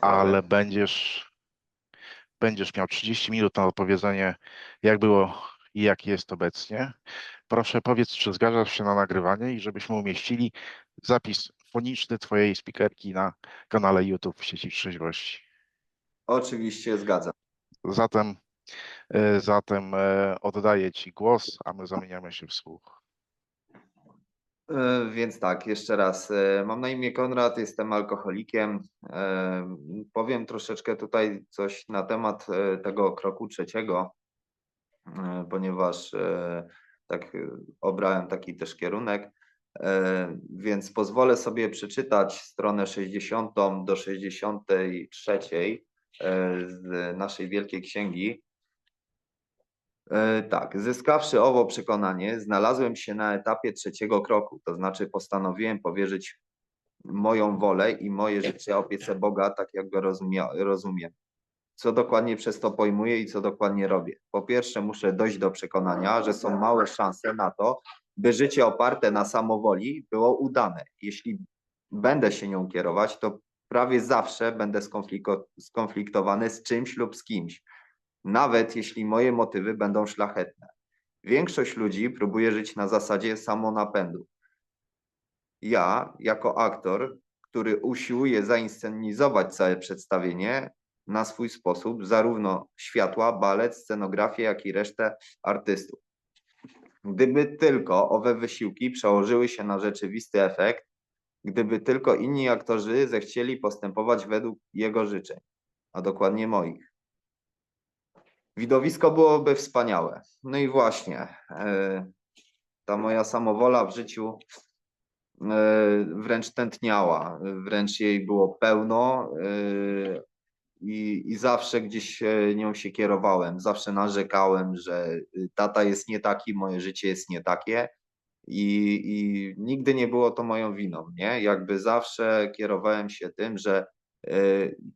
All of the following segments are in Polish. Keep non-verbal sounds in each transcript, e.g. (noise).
ale będziesz, będziesz miał 30 minut na odpowiedzenie, jak było i jak jest obecnie. Proszę powiedz, czy zgadzasz się na nagrywanie i żebyśmy umieścili zapis foniczny Twojej speakerki na kanale YouTube w sieci Trzeźwości. Oczywiście zgadzam. Zatem, e, zatem e, oddaję Ci głos, a my zamieniamy się w słuch. E, Więc tak, jeszcze raz. e, Mam na imię Konrad, jestem alkoholikiem. E, Powiem troszeczkę tutaj coś na temat tego kroku trzeciego, ponieważ tak obrałem taki też kierunek. Więc pozwolę sobie przeczytać stronę 60 do 63 e, z naszej Wielkiej Księgi. E, Tak, zyskawszy owo przekonanie, znalazłem się na etapie trzeciego kroku, to znaczy postanowiłem powierzyć moją wolę i moje życie opiece Boga, tak jak go rozumiem. Co dokładnie przez to pojmuję i co dokładnie robię? Po pierwsze, muszę dojść do przekonania, że są małe szanse na to, by życie oparte na samowoli było udane. Jeśli będę się nią kierować, to prawie zawsze będę skonfliktowany z czymś lub z kimś nawet jeśli moje motywy będą szlachetne. Większość ludzi próbuje żyć na zasadzie samonapędu. Ja, jako aktor, który usiłuje zainscenizować całe przedstawienie na swój sposób, zarówno światła, balet, scenografię, jak i resztę artystów. Gdyby tylko owe wysiłki przełożyły się na rzeczywisty efekt, gdyby tylko inni aktorzy zechcieli postępować według jego życzeń, a dokładnie moich. Widowisko byłoby wspaniałe. No i właśnie, e, ta moja samowola w życiu e, wręcz tętniała, wręcz jej było pełno e, i, i zawsze gdzieś nią się kierowałem. Zawsze narzekałem, że y, tata jest nie taki, moje życie jest nie takie. I, I nigdy nie było to moją winą, nie? Jakby zawsze kierowałem się tym, że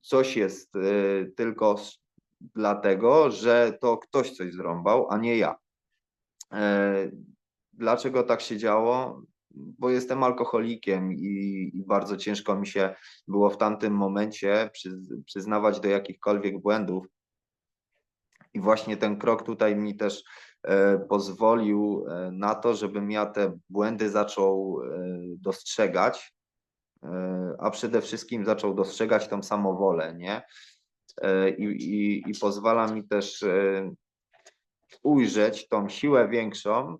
coś jest tylko dlatego, że to ktoś coś zrąbał, a nie ja. E, Dlaczego tak się działo? Bo jestem alkoholikiem i, i bardzo ciężko mi się było w tamtym momencie przyz, przyznawać do jakichkolwiek błędów. I właśnie ten krok tutaj mi też e, pozwolił e, na to, żebym ja te błędy zaczął dostrzegać, a przede wszystkim zaczął dostrzegać tą samowolę, nie? E, i, i, i pozwala mi też e, ujrzeć tą siłę większą,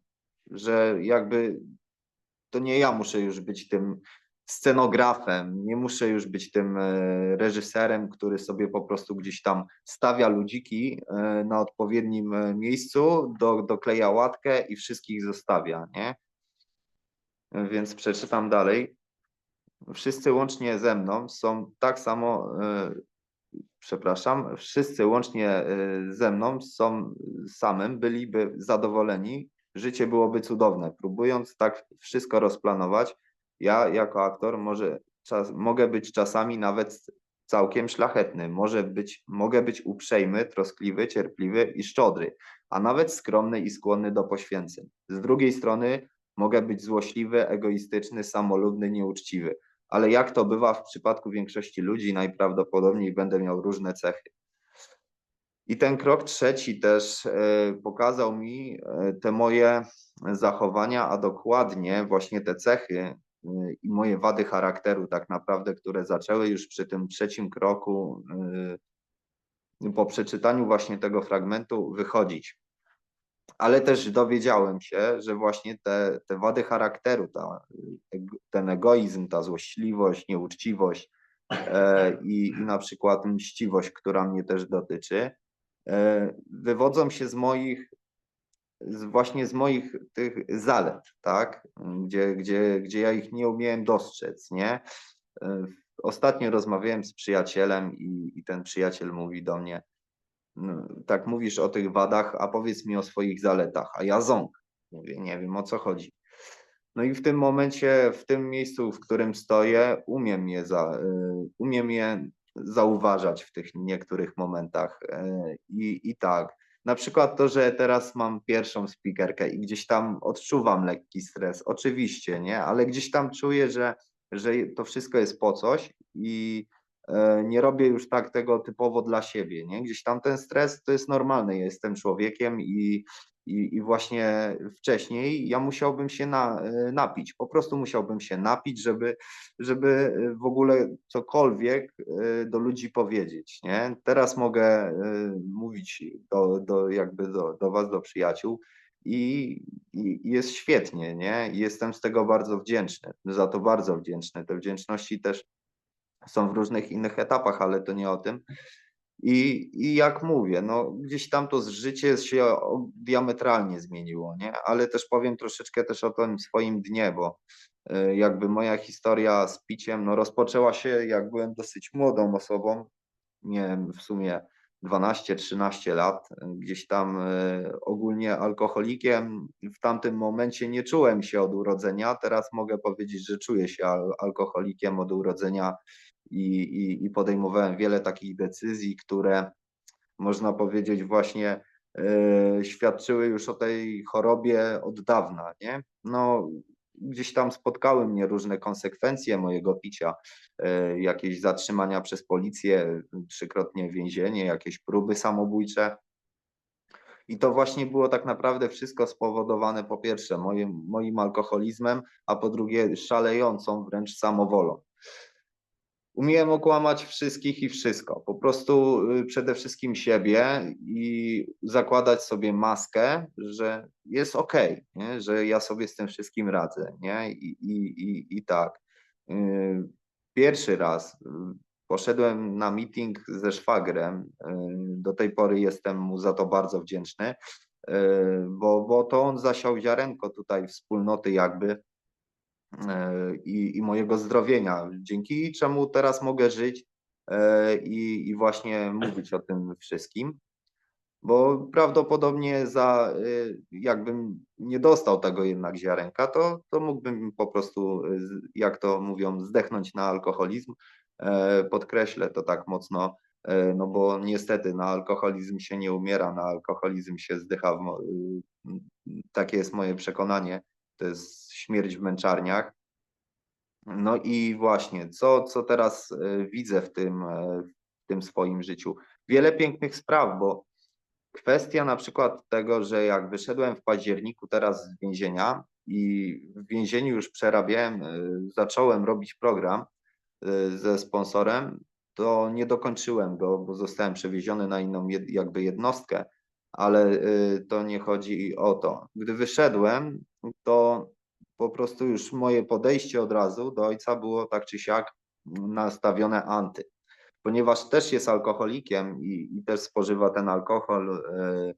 że jakby to nie ja muszę już być tym scenografem, nie muszę już być tym e, reżyserem, który sobie po prostu gdzieś tam stawia ludziki na odpowiednim miejscu, do, dokleja łatkę i wszystkich zostawia, nie? Więc przeczytam dalej. Wszyscy łącznie ze mną są tak samo przepraszam, wszyscy łącznie y, ze mną są samym byliby zadowoleni, życie byłoby cudowne. Próbując tak wszystko rozplanować, ja jako aktor może czas, mogę być czasami nawet całkiem szlachetny, może być, mogę być uprzejmy, troskliwy, cierpliwy i szczodry, a nawet skromny i skłonny do poświęceń. Z drugiej strony mogę być złośliwy, egoistyczny, samolubny, nieuczciwy ale jak to bywa w przypadku większości ludzi, najprawdopodobniej będę miał różne cechy. I ten krok trzeci też e, pokazał mi e, te moje zachowania, a dokładnie właśnie te cechy e, i moje wady charakteru, tak naprawdę, które zaczęły już przy tym trzecim kroku, po przeczytaniu właśnie tego fragmentu, wychodzić. Ale też dowiedziałem się, że właśnie te, te wady charakteru, ta, ten egoizm, ta złośliwość, nieuczciwość e, i, i na przykład mściwość, która mnie też dotyczy, e, wywodzą się z moich, z, właśnie z moich tych zalet, tak? Gdzie, gdzie, gdzie ja ich nie umiałem dostrzec, nie? E, Ostatnio rozmawiałem z przyjacielem i, i ten przyjaciel mówi do mnie, tak mówisz o tych wadach, a powiedz mi o swoich zaletach, a ja ząg. Mówię, nie wiem o co chodzi. No i w tym momencie, w tym miejscu, w którym stoję, umiem je, za, y, umiem je zauważać w tych niektórych momentach. y, I, I tak, na przykład to, że teraz mam pierwszą speakerkę i gdzieś tam odczuwam lekki stres, oczywiście, nie, ale gdzieś tam czuję, że, że to wszystko jest po coś i e, nie robię już tak tego typowo dla siebie, nie? Gdzieś tam ten stres to jest normalny, ja jestem człowiekiem i, i, i właśnie wcześniej ja musiałbym się na, e, napić, po prostu musiałbym się napić, żeby, żeby w ogóle cokolwiek e, do ludzi powiedzieć, nie? Teraz mogę e, mówić do, do jakby do, do was, do przyjaciół, i, i jest świetnie, nie? Jestem z tego bardzo wdzięczny, za to bardzo wdzięczny. Te wdzięczności też są w różnych innych etapach, ale to nie o tym. I, I jak mówię, no gdzieś tam to życie się diametralnie zmieniło, nie? Ale też powiem troszeczkę też o tym swoim dnie, bo y, jakby moja historia z piciem, no rozpoczęła się jak byłem dosyć młodą osobą, miałem w sumie 12-13 lat, gdzieś tam y, ogólnie alkoholikiem w tamtym momencie nie czułem się od urodzenia, teraz mogę powiedzieć, że czuję się al- alkoholikiem od urodzenia i, i, i podejmowałem wiele takich decyzji, które można powiedzieć właśnie e, świadczyły już o tej chorobie od dawna, nie? No, gdzieś tam spotkały mnie różne konsekwencje mojego picia, e, jakieś zatrzymania przez policję, trzykrotnie więzienie, jakieś próby samobójcze. I to właśnie było tak naprawdę wszystko spowodowane po pierwsze moim, moim alkoholizmem, a po drugie szalejącą wręcz samowolą. Umiałem okłamać wszystkich i wszystko. Po prostu y, przede wszystkim siebie i zakładać sobie maskę, że jest ok, nie? że ja sobie z tym wszystkim radzę. Nie? I, i, i, I tak. Y, Pierwszy raz y, poszedłem na meeting ze szwagrem. Do tej pory jestem mu za to bardzo wdzięczny, bo, bo to on zasiał ziarenko tutaj wspólnoty jakby i, i mojego zdrowienia, dzięki czemu teraz mogę żyć e, i, i właśnie mówić o tym wszystkim. Bo prawdopodobnie za, y, jakbym nie dostał tego jednak ziarenka, to, to mógłbym po prostu, jak to mówią, zdechnąć na alkoholizm. E, Podkreślę to tak mocno, e, no bo niestety na alkoholizm się nie umiera, na alkoholizm się zdycha. Takie jest moje przekonanie. To jest śmierć w męczarniach. No i właśnie, co, co teraz e, widzę w tym, e, w tym swoim życiu? Wiele pięknych spraw, bo kwestia na przykład tego, że jak wyszedłem w październiku teraz z więzienia i w więzieniu już przerabiałem, e, zacząłem robić program ze sponsorem, to nie dokończyłem go, bo zostałem przewieziony na inną jakby jednostkę, ale to nie chodzi o to. Gdy wyszedłem, to po prostu już moje podejście od razu do ojca było tak czy siak nastawione anty. Ponieważ też jest alkoholikiem i, i też spożywa ten alkohol, e,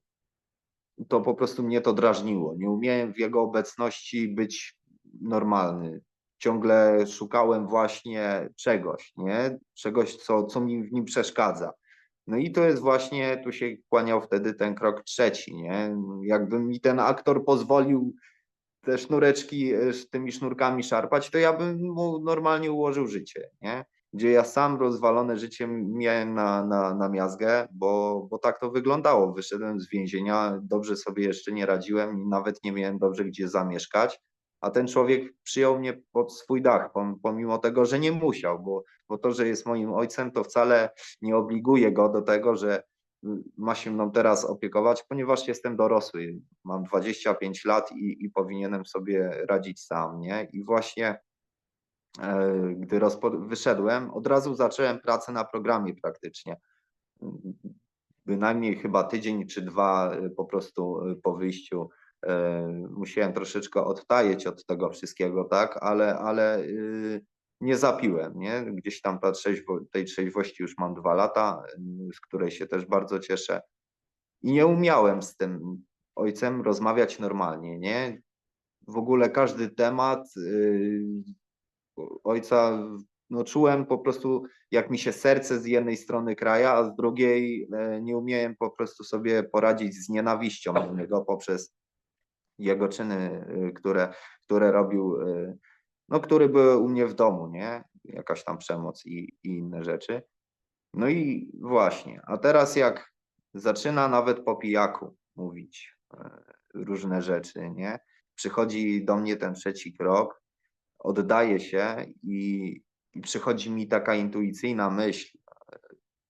to po prostu mnie to drażniło. Nie umiałem w jego obecności być normalny. Ciągle szukałem właśnie czegoś, nie? Czegoś, co, co mi w nim przeszkadza. No i to jest właśnie, tu się kłaniał wtedy ten krok trzeci, nie? Jakby mi ten aktor pozwolił te sznureczki e, z tymi sznurkami szarpać, to ja bym mu normalnie ułożył życie, nie? Gdzie ja sam rozwalone życie miałem na, na, na miazgę, bo, bo tak to wyglądało. Wyszedłem z więzienia, dobrze sobie jeszcze nie radziłem i nawet nie miałem dobrze gdzie zamieszkać, a ten człowiek przyjął mnie pod swój dach, pom- pomimo tego, że nie musiał, bo, bo to, że jest moim ojcem, to wcale nie obliguje go do tego, że ma się mną teraz opiekować, ponieważ jestem dorosły, mam 25 lat i, i powinienem sobie radzić sam, nie? I właśnie e, gdy wyszedłem, od razu zacząłem pracę na programie praktycznie. Bynajmniej chyba tydzień czy dwa e, po prostu e, po wyjściu musiałem troszeczkę odtajeć od tego wszystkiego, tak, ale, ale y, nie zapiłem, nie? Gdzieś tam ta trzeźwo, tej trzeźwości już mam dwa lata, z której się też bardzo cieszę. I nie umiałem z tym ojcem rozmawiać normalnie, nie? W ogóle każdy temat y, ojca, no czułem po prostu, jak mi się serce z jednej strony kraja, a z drugiej e, nie umiałem po prostu sobie poradzić z nienawiścią do niego poprzez jego czyny, y, które, które robił, y, no które były u mnie w domu, nie? Jakaś tam przemoc i, i inne rzeczy. No i właśnie, a teraz jak zaczyna nawet po pijaku mówić e, różne rzeczy, nie? Przychodzi do mnie ten trzeci krok, oddaje się i, i przychodzi mi taka intuicyjna myśl,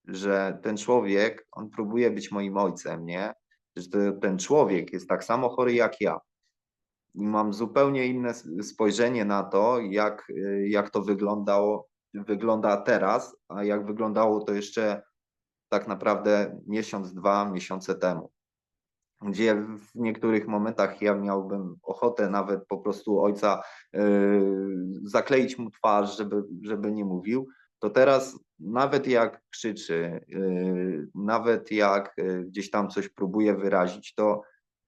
że ten człowiek, on próbuje być moim ojcem, nie? Że ten człowiek jest tak samo chory jak ja. Mam zupełnie inne spojrzenie na to, jak, jak to wyglądało, wygląda teraz, a jak wyglądało to jeszcze tak naprawdę miesiąc, dwa miesiące temu. Gdzie w niektórych momentach ja miałbym ochotę nawet po prostu ojca y, zakleić mu twarz, żeby, żeby nie mówił, to teraz nawet jak krzyczy, y, nawet jak y, gdzieś tam coś próbuje wyrazić, to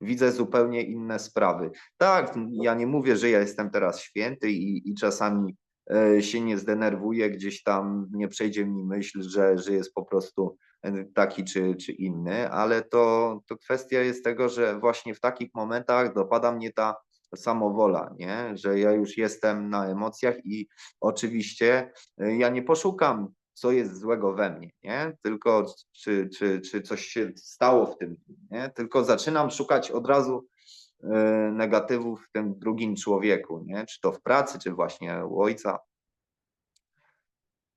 widzę zupełnie inne sprawy. Tak, ja nie mówię, że ja jestem teraz święty i, i czasami e, się nie zdenerwuję, gdzieś tam nie przejdzie mi myśl, że, że jest po prostu e, taki czy, czy inny, ale to, to kwestia jest tego, że właśnie w takich momentach dopada mnie ta samowola, nie? że ja już jestem na emocjach i oczywiście e, ja nie poszukam, co jest złego we mnie, nie? tylko czy, czy, czy coś się stało w tym, nie? tylko zaczynam szukać od razu e, negatywów w tym drugim człowieku, nie? czy to w pracy, czy właśnie u ojca.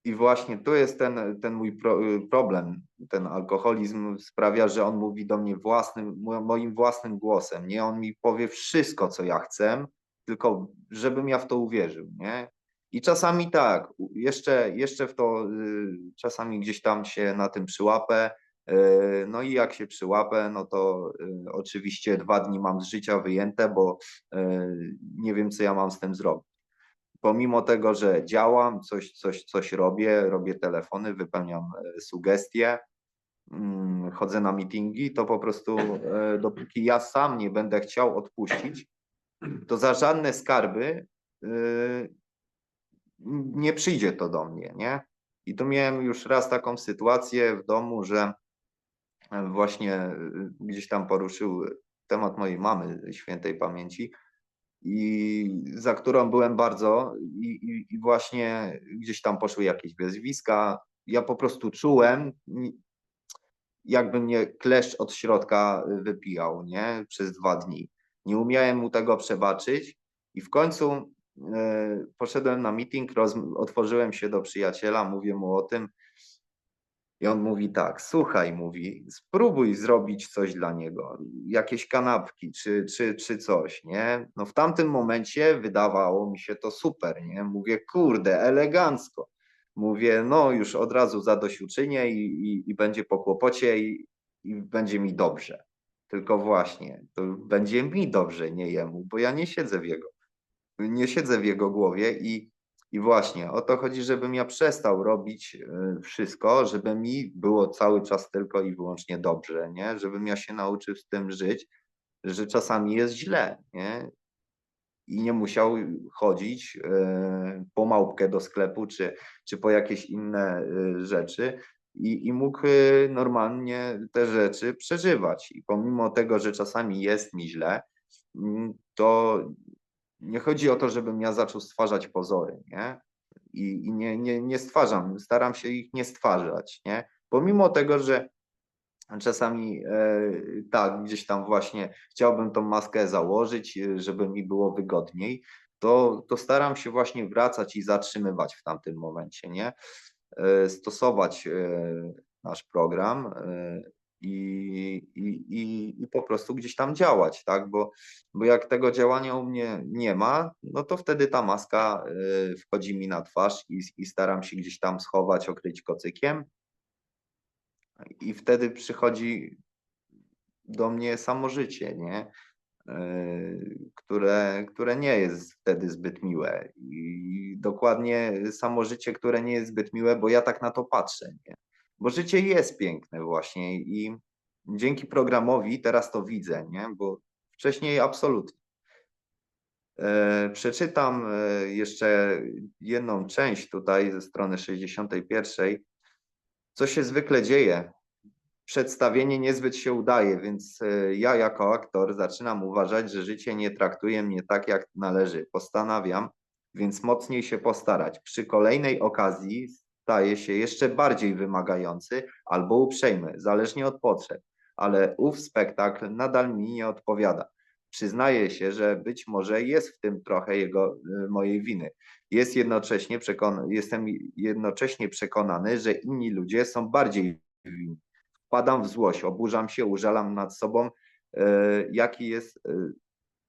I właśnie tu jest ten, ten mój pro, problem. Ten alkoholizm sprawia, że on mówi do mnie własnym, mo- moim własnym głosem. Nie, on mi powie wszystko, co ja chcę, tylko żebym ja w to uwierzył, nie? I czasami tak, jeszcze, jeszcze w to, y, czasami gdzieś tam się na tym przyłapę. y, No i jak się przyłapę, no to y, oczywiście dwa dni mam z życia wyjęte, bo nie wiem, co ja mam z tym zrobić pomimo tego, że działam, coś, coś, coś robię, robię telefony, wypełniam sugestie, mm, chodzę na meetingi, to po prostu dopóki ja sam nie będę chciał odpuścić, to za żadne skarby nie przyjdzie to do mnie, nie? I tu miałem już raz taką sytuację w domu, że e, właśnie e, gdzieś tam poruszył temat mojej mamy świętej pamięci i za którą byłem bardzo i, i, i właśnie gdzieś tam poszły jakieś wyzwiska. Ja po prostu czułem, jakby mnie kleszcz od środka wypijał, nie? Przez dwa dni. Nie umiałem mu tego przebaczyć i w końcu poszedłem na meeting, otworzyłem się do przyjaciela, mówię mu o tym i on mówi tak, słuchaj, mówi, spróbuj zrobić coś dla niego, jakieś kanapki czy, czy, czy coś, nie? No w tamtym momencie wydawało mi się to super, nie? Mówię, kurde, elegancko. Mówię, no już od razu zadośćuczynię i, i, i będzie po kłopocie i, i będzie mi dobrze. Tylko właśnie, to będzie mi dobrze, nie jemu, bo ja nie siedzę w jego, nie siedzę w jego głowie i i właśnie o to chodzi, żebym ja przestał robić y, wszystko, żeby mi było cały czas tylko i wyłącznie dobrze, nie? Żebym ja się nauczył z tym żyć, że czasami jest źle, nie? I nie musiał chodzić y, po małpkę do sklepu, czy, czy po jakieś inne y, rzeczy i, i mógł normalnie te rzeczy przeżywać. I pomimo tego, że czasami jest mi źle, mm, to nie chodzi o to, żebym ja zaczął stwarzać pozory, nie? I, i nie, nie, nie stwarzam, staram się ich nie stwarzać, nie? Pomimo tego, że czasami e, tak, gdzieś tam właśnie chciałbym tą maskę założyć, e, żeby mi było wygodniej, to, to staram się właśnie wracać i zatrzymywać w tamtym momencie, nie? E, stosować nasz program i, i, i, po prostu gdzieś tam działać, tak? Bo, bo jak tego działania u mnie nie ma, no to wtedy ta maska y, wchodzi mi na twarz i, i staram się gdzieś tam schować, okryć kocykiem. I wtedy przychodzi do mnie samo życie, nie? Y, które, które nie jest wtedy zbyt miłe. I dokładnie samo życie, które nie jest zbyt miłe, bo ja tak na to patrzę, nie? Bo życie jest piękne właśnie i dzięki programowi teraz to widzę, nie? Bo wcześniej absolutnie. E, Przeczytam e, jeszcze jedną część tutaj ze strony 61. Co się zwykle dzieje? Przedstawienie niezbyt się udaje, więc e, ja jako aktor zaczynam uważać, że życie nie traktuje mnie tak, jak należy. Postanawiam więc mocniej się postarać. Przy kolejnej okazji staje się jeszcze bardziej wymagający albo uprzejmy, zależnie od potrzeb, ale ów spektakl nadal mi nie odpowiada. przyznaję się, że być może jest w tym trochę jego, y, mojej winy. Jest jednocześnie przekon- jestem jednocześnie przekonany, że inni ludzie są bardziej winni. Wpadam w złość, oburzam się, użalam nad sobą. y, Jaki jest y,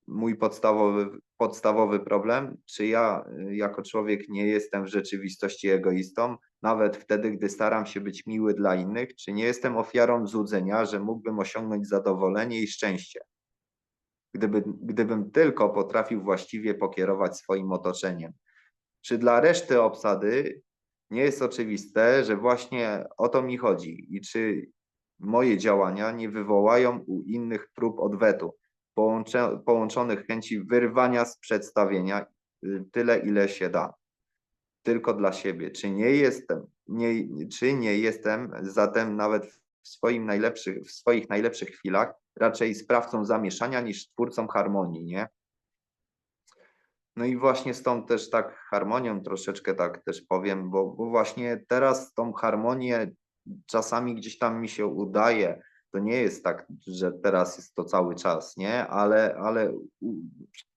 mój podstawowy, podstawowy problem? Czy ja y, jako człowiek nie jestem w rzeczywistości egoistą, nawet wtedy, gdy staram się być miły dla innych? Czy nie jestem ofiarą złudzenia, że mógłbym osiągnąć zadowolenie i szczęście? Gdyby, gdybym tylko potrafił właściwie pokierować swoim otoczeniem. Czy dla reszty obsady nie jest oczywiste, że właśnie o to mi chodzi i czy moje działania nie wywołają u innych prób odwetu, połączonych chęci wyrwania z przedstawienia y, tyle, ile się da, tylko dla siebie. Czy nie jestem, nie, czy nie jestem zatem nawet w, swoim najlepszych, w swoich najlepszych chwilach raczej sprawcą zamieszania niż twórcą harmonii, nie? No i właśnie stąd też tak harmonią troszeczkę tak też powiem, bo, bo właśnie teraz tą harmonię czasami gdzieś tam mi się udaje. To nie jest tak, że teraz jest to cały czas, nie? Ale, ale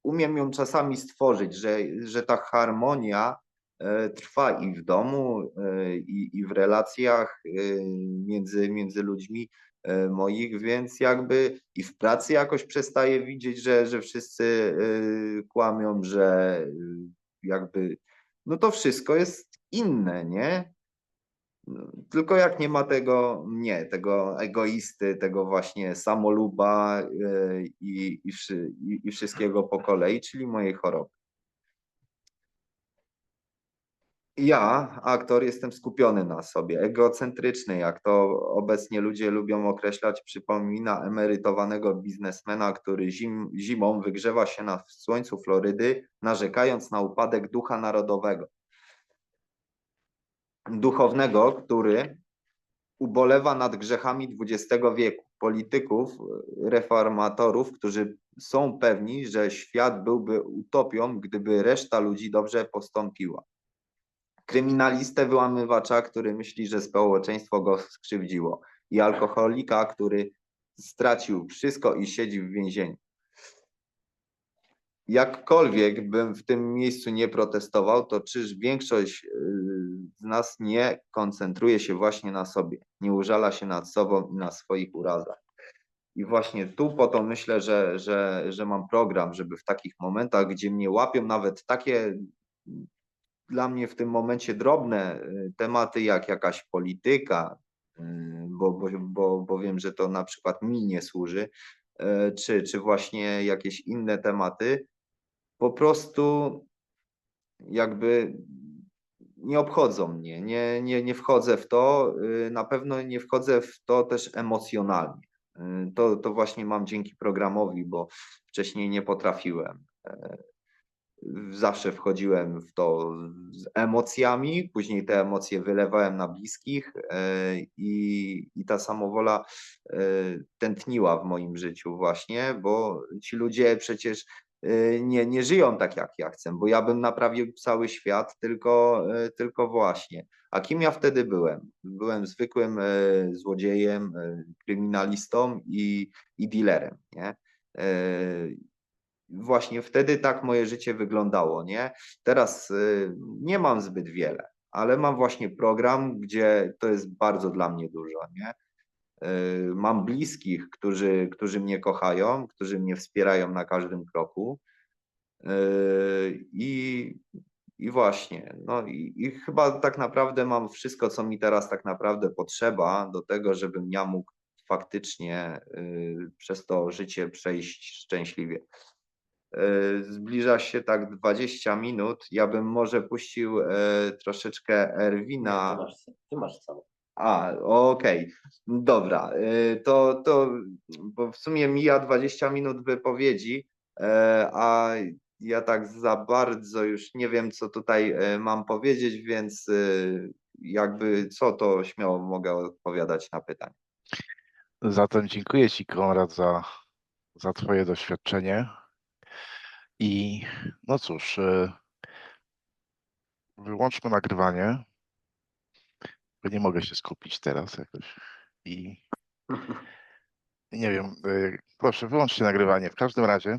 umiem ją czasami stworzyć, że, że ta harmonia e, trwa i w domu, e, i, i w relacjach e, między, między ludźmi moich, więc jakby i w pracy jakoś przestaję widzieć, że, że wszyscy kłamią, że jakby no to wszystko jest inne, nie? Tylko jak nie ma tego mnie, tego egoisty, tego właśnie samoluba e, i, i, i wszystkiego po kolei, czyli mojej choroby. Ja, aktor, jestem skupiony na sobie, egocentryczny, jak to obecnie ludzie lubią określać, przypomina emerytowanego biznesmena, który zim, zimą wygrzewa się na słońcu Florydy, narzekając na upadek ducha narodowego. Duchownego, który ubolewa nad grzechami XX wieku, polityków, reformatorów, którzy są pewni, że świat byłby utopią, gdyby reszta ludzi dobrze postąpiła. Kryminalistę wyłamywacza, który myśli, że społeczeństwo go skrzywdziło. I alkoholika, który stracił wszystko i siedzi w więzieniu. Jakkolwiek bym w tym miejscu nie protestował, to czyż większość yy, z nas nie koncentruje się właśnie na sobie, nie użala się nad sobą i na swoich urazach. I właśnie tu po to myślę, że, że, że mam program, żeby w takich momentach, gdzie mnie łapią nawet takie dla mnie w tym momencie drobne y, tematy, jak jakaś polityka, y, bo, bo, bo, bo wiem, że to na przykład mi nie służy, y, czy, czy właśnie jakieś inne tematy, po prostu jakby nie obchodzą mnie, nie, nie, nie wchodzę w to, na pewno nie wchodzę w to też emocjonalnie. To, to właśnie mam dzięki programowi, bo wcześniej nie potrafiłem zawsze wchodziłem w to z emocjami, później te emocje wylewałem na bliskich i, i ta samowola tętniła w moim życiu właśnie, bo ci ludzie przecież nie, nie żyją tak jak ja chcę, bo ja bym naprawił cały świat, tylko, tylko właśnie. A kim ja wtedy byłem? Byłem zwykłym złodziejem, kryminalistą i, i dealerem, nie? właśnie wtedy tak moje życie wyglądało, nie? Teraz y, nie mam zbyt wiele, ale mam właśnie program, gdzie to jest bardzo dla mnie dużo, nie? Y, Mam bliskich, którzy, którzy mnie kochają, którzy mnie wspierają na każdym kroku. Y, I, i właśnie, no i, i chyba tak naprawdę mam wszystko, co mi teraz tak naprawdę potrzeba do tego, żebym ja mógł faktycznie y, przez to życie przejść szczęśliwie. Zbliża się tak 20 minut. Ja bym może puścił troszeczkę Erwina. Ty masz, ty masz całe. A, okej, dobra. e, To, to, bo w sumie mija 20 minut wypowiedzi, e, a ja tak za bardzo już nie wiem, co tutaj e, mam powiedzieć, więc e, jakby co, to śmiało mogę odpowiadać na pytania. Zatem dziękuję Ci, Konrad, za, za Twoje doświadczenie. I no cóż, e, wyłączmy nagrywanie, bo nie mogę się skupić teraz jakoś. I (laughs) Nie wiem, y, proszę wyłączcie nagrywanie. W każdym razie